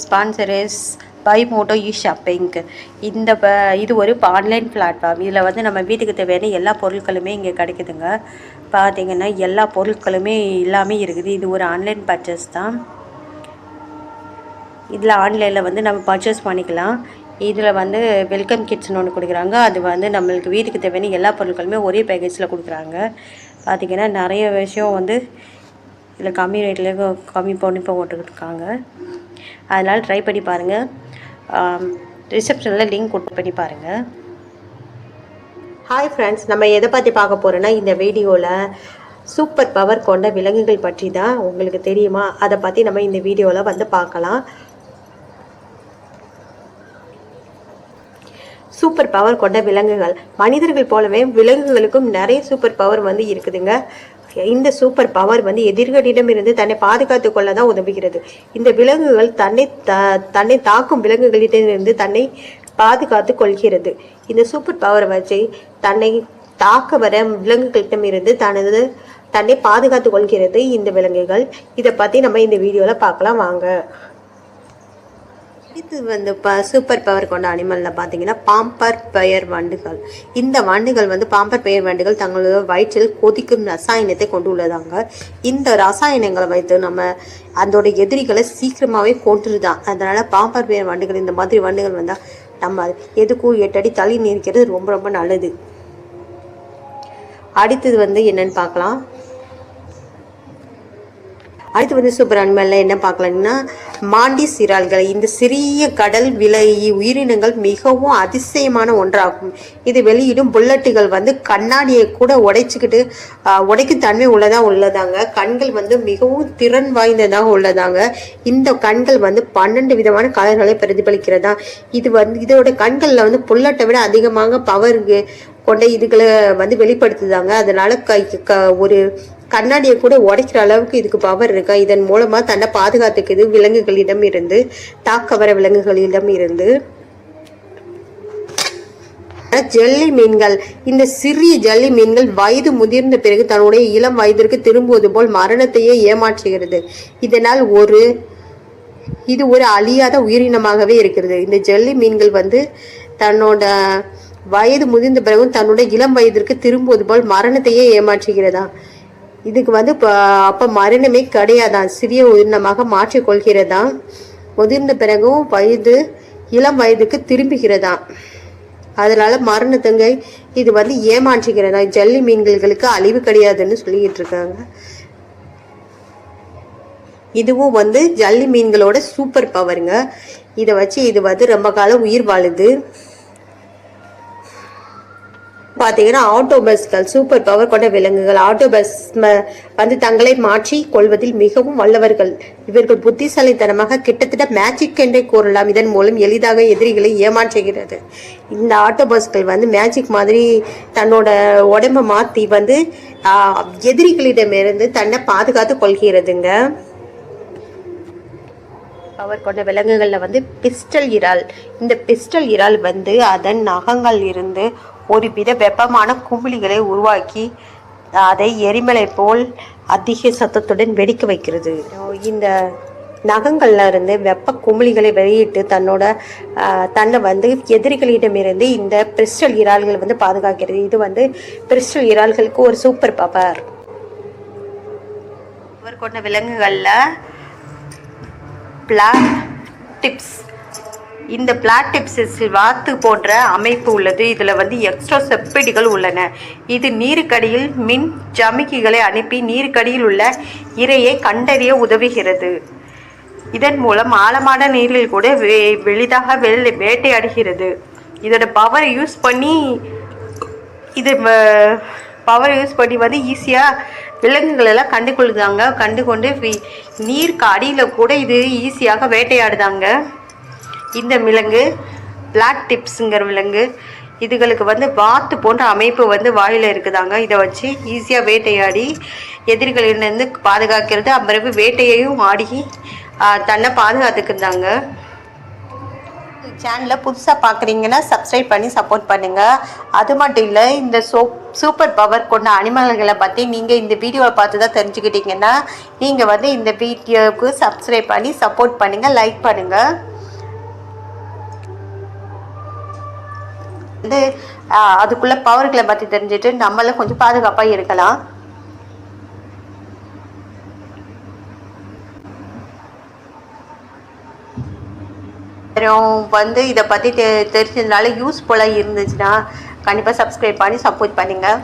Sponsor is by Moto E shopping இந்த ப இது ஒரு ஆன்லைன் பிளாட்ஃபார்ம் இதில் வந்து நம்ம வீட்டுக்கு தேவையான எல்லா பொருட்களுமே இங்கே கிடைக்குதுங்க. பார்த்தீங்கன்னா எல்லா பொருட்களுமே எல்லாமே இருக்குது. இது ஒரு ஆன்லைன் பர்ச்சேஸ் தான். இதில் ஆன்லைனில் வந்து நம்ம பர்ச்சேஸ் பண்ணிக்கலாம். இதில் வந்து வெல்கம் கிட்ஸ்னு ஒன்று கொடுக்குறாங்க. அது வந்து நம்மளுக்கு வீட்டுக்கு தேவையான எல்லா பொருட்களுமே ஒரே பேக்கேஜில் கொடுக்குறாங்க. பார்த்திங்கன்னா நிறைய விஷயம் வந்து இதில் கம்மி ரேட்டில் கம்மி பண்ணி போட்டுக்கிட்டு இருக்காங்க. அதனால் ட்ரை பண்ணி பாருங்கள் ரிசப்ஷனில் லிங்க் கொடுத்து பண்ணி பாருங்கள் ஹாய் ஃப்ரெண்ட்ஸ் நம்ம எதை பற்றி பார்க்க போகிறோன்னா இந்த வீடியோவில் சூப்பர் பவர் கொண்ட விலங்குகள் பற்றி தான் உங்களுக்கு தெரியுமா? அதை பற்றி நம்ம இந்த வீடியோவில் வந்து பார்க்கலாம். சூப்பர் பவர் கொண்ட விலங்குகள். மனிதர்கள் போலவே விலங்குகளுக்கும் நிறைய சூப்பர் பவர் வந்து இருக்குதுங்க. இந்த சூப்பர் பவர் வந்து எதிர்களிடமிருந்து தன்னை பாதுகாத்து கொள்ள தான் உதவுகிறது. இந்த விலங்குகள் தன்னை த தன்னை தாக்கும் விலங்குகளிடமிருந்து தன்னை பாதுகாத்து கொள்கிறது. இந்த சூப்பர் பவரை வச்சு தன்னை தாக்க வர விலங்குகளிடமிருந்து தனது தன்னை பாதுகாத்து கொள்கிறது இந்த விலங்குகள். இதை பற்றி நம்ம இந்த வீடியோவில் பார்க்கலாம். வாங்க. அடுத்து வந்து இப்போ சூப்பர் பவர் கொண்ட அனிமலில் பார்த்தீங்கன்னா பாம்பர் பெயர் வண்டுகள். இந்த வண்டுகள் வந்து பாம்பர் பெயர் வண்டுகள் தங்களோட வயிற்றில் கொதிக்கும் ரசாயனத்தை கொண்டு உள்ளதாங்க. இந்த ரசாயனங்களை வைத்து நம்ம அதோட எதிரிகளை சீக்கிரமாகவே கொண்டுருதான் அதனால் பாம்பர் பெயர் வண்டுகள் இந்த மாதிரி வண்டுகள் வந்தால் நம்ம எதுக்கும் எட்டடி தள்ளி நிற்கிறது ரொம்ப ரொம்ப நல்லது. அடுத்தது வந்து என்னன்னு பார்க்கலாம். அடுத்து வந்து சூப்பர் அனிமலில் என்ன பார்க்கலாம்னா மாண்டி சிறால்கள் இந்த சிறிய கடல் விலை உயிரினங்கள் மிகவும் அதிசயமான ஒன்றாகும். இது வெளியிடும் புல்லட்டுகள் வந்து கண்ணாடியை கூட உடைச்சிக்கிட்டு உடைக்கும் தன்மை உள்ளதாக உள்ளதாங்க. கண்கள் வந்து மிகவும் திறன் வாய்ந்ததாக உள்ளதாங்க. இந்த கண்கள் வந்து பன்னெண்டு விதமான கலர்களை பிரதிபலிக்கிறதா? இது வந்து இதோட கண்களில் வந்து புல்லட்டை விட அதிகமாக பவர் கொண்ட இதுகளை வந்து வெளிப்படுத்துதாங்க. அதனால கை க ஒரு கண்ணாடியை கூட உடைக்கிற அளவுக்கு இதுக்கு பவர் இருக்கா? இதன் மூலமா தன்னை பாதுகாத்துக்குது விலங்குகளிடம் இருந்து தாக்க வர விலங்குகளிடம் இருந்து. ஜல்லி மீன்கள். இந்த சிறிய ஜல்லி மீன்கள் வயது முதிர்ந்த பிறகு தன்னுடைய இளம் வயதிற்கு திரும்புவது போல் மரணத்தையே ஏமாற்றுகிறது. இதனால் ஒரு இது ஒரு அழியாத உயிரினமாகவே இருக்கிறது. இந்த ஜல்லி மீன்கள் வந்து தன்னோட வயது முதிர்ந்த பிறகும் தன்னுடைய இளம் வயதிற்கு திரும்புவது போல் மரணத்தையே ஏமாற்றுகிறதா? இதுக்கு வந்து இப்போ அப்போ மரணமே கிடையாதான். சிறிய உயிரினமாக மாற்றிக்கொள்கிறதா முதிர்ந்த பிறகும் வயது இளம் வயதுக்கு திரும்புகிறதா அதனால மரணத்துங்க இது வந்து ஏமாற்றுகிறதா ஜல்லி மீன்களுக்கு அழிவு கிடையாதுன்னு சொல்லிக்கிட்டு இருக்காங்க இதுவும் வந்து ஜல்லி மீன்களோட சூப்பர் பவருங்க இதை வச்சு இது வந்து ரொம்ப காலம் உயிர் வாழுது. பார்த்தீங்கன்னா ஆட்டோபஸ்கள் சூப்பர் பவர் கொண்ட விலங்குகள் ஆட்டோபஸ் வந்து தங்களை மாற்றி கொள்வதில் மிகவும் வல்லவர்கள். இவர்கள் புத்திசாலித்தனமாக கிட்டத்தட்ட மேஜிக் என்றே கூறலாம். இதன் மூலம் எளிதாக எதிரிகளை ஏமாற்றுகிறது. இந்த ஆட்டோபஸ்கள் வந்து மேஜிக் மாதிரி தன்னோட உடம்பை மாற்றி வந்து எதிரிகளிடமிருந்து தன்னை பாதுகாத்து கொள்கிறதுங்க. பவர் கொண்ட விலங்குகளில் வந்து பிஸ்டல் இறால். இந்த பிஸ்டல் இறால் வந்து அதன் நகங்கள் இருந்து ஒரு வித வெப்பமான குமிழிகளை உருவாக்கி அதை எரிமலை போல் அதிக சத்தத்துடன் வெடிக்க வைக்கிறது. இந்த நகங்கள்ல இருந்து வெப்ப குமிழிகளை வெளியிட்டு தன்னோட தன்னை வந்து எதிரிகளிடமிருந்து இந்த பிரிஸ்டல் இறால்கள் வந்து பாதுகாக்கிறது. இது வந்து பிரிஸ்டல் இறால்களுக்கு ஒரு சூப்பர் பவர். பவர் கொண்ட விலங்குகளில் பிளாட் டிப்ஸ். இந்த பிளாக் வாத்து போன்ற அமைப்பு உள்ளது. இதில் வந்து எக்ஸ்ட்ரா செப்பேடிகள் உள்ளன. இது நீருக்கடியில் மின் ஜமிக்கிகளை அனுப்பி நீருக்கடியில் உள்ள இரையை கண்டறிய உதவுகிறது. இதன் மூலம் ஆழமான நீரில் கூட வே எளிதாக வெள்ளை வேட்டையாடுகிறது. இதோட பவரை யூஸ் பண்ணி இது பவர் யூஸ் பண்ணி வந்து ஈஸியாக விலங்குகள் எல்லாம் கண்டு கொள்ளுதாங்க. கண்டு கொண்டு நீருக்கு அடியில் கூட இது ஈஸியாக வேட்டையாடுதாங்க. இந்த விலங்கு பிளாக் டிப்ஸுங்கிற விலங்கு இதுகளுக்கு வந்து வாத்து போன்ற அமைப்பு வந்து வாயில் இருக்குதாங்க. இதை வச்சு ஈஸியாக வேட்டையாடி எதிரிகளிலிருந்து பாதுகாக்கிறது. அப்பிறகு வேட்டையையும் ஆடி தன்னை பாதுகாத்துக்குதாங்க சேனலை புதுசாக பார்க்குறீங்கன்னா சப்ஸ்கிரைப் பண்ணி சப்போர்ட் பண்ணுங்கள் அது மட்டும் இல்லை இந்த சோப் சூப்பர் பவர் கொண்ட அனிமல்களை பற்றி நீங்கள் இந்த வீடியோவை பார்த்து தான் தெரிஞ்சுக்கிட்டீங்கன்னா நீங்கள் வந்து இந்த வீடியோவுக்கு சப்ஸ்கிரைப் பண்ணி சப்போர்ட் பண்ணுங்கள் லைக் பண்ணுங்கள் வந்து அதுக்குள்ளே பவர்களை பற்றி தெரிஞ்சுட்டு நம்மளும் கொஞ்சம் பாதுகாப்பாக இருக்கலாம். அப்புறம் வந்து இதை பற்றி தெ தெரிஞ்சதுனால யூஸ்ஃபுல்லாக இருந்துச்சுன்னா கண்டிப்பாக சப்ஸ்கிரைப் பண்ணி சப்போர்ட் பண்ணுங்கள்